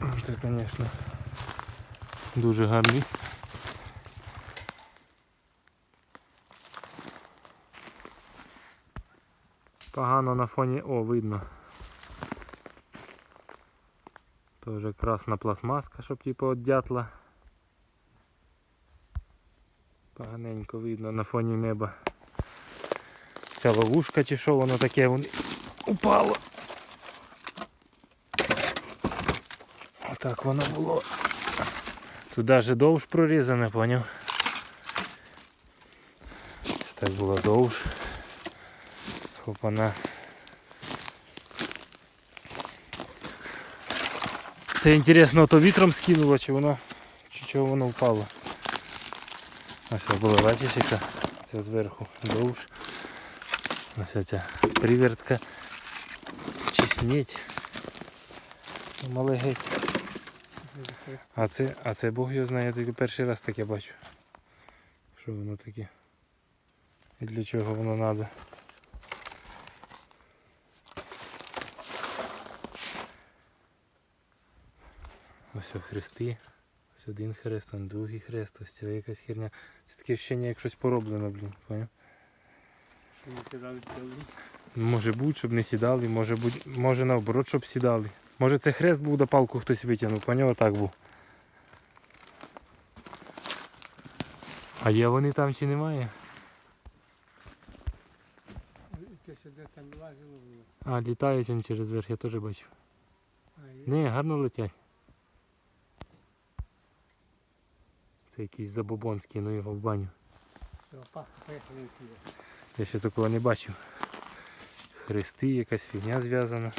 Це, звісно, дуже гарний. Погано на фоні... О, видно. Тоже красна пластмаска, щоб типу від дятла. Поганенько видно на фоні неба. Ця ловушка чи що воно таке вон упало. Отак воно було. Тут даже довж прорізане, поняв? Так було довж. Хопана. Це інтересно, то вітром скинуло, чи воно, чи чого воно впало. Ось була бачиш, яка це зверху довж. Ось ця привертка. Чи сніть. Ну, геть. А це, а це Бог його знає, я тільки перший раз таке бачу. Що воно таке? І для чого воно треба. Ось хрести. Ось один хрест, там другий хрест, ось це якась херня. Це таке вщення, як щось пороблено, блін, поняв? Що не тіли. Може бути, щоб не сідали, може бути, може наоборот, щоб сідали. Може це хрест був, да палку хтось витягнув, поняв, так був. А є вони там чи немає? А, літають вони через верх, я теж бачив. А. Ні, гарно летять. Це якийсь забобонський, ну його в баню. Я ще такого не бачив. Хрести, якась фігня зв'язана.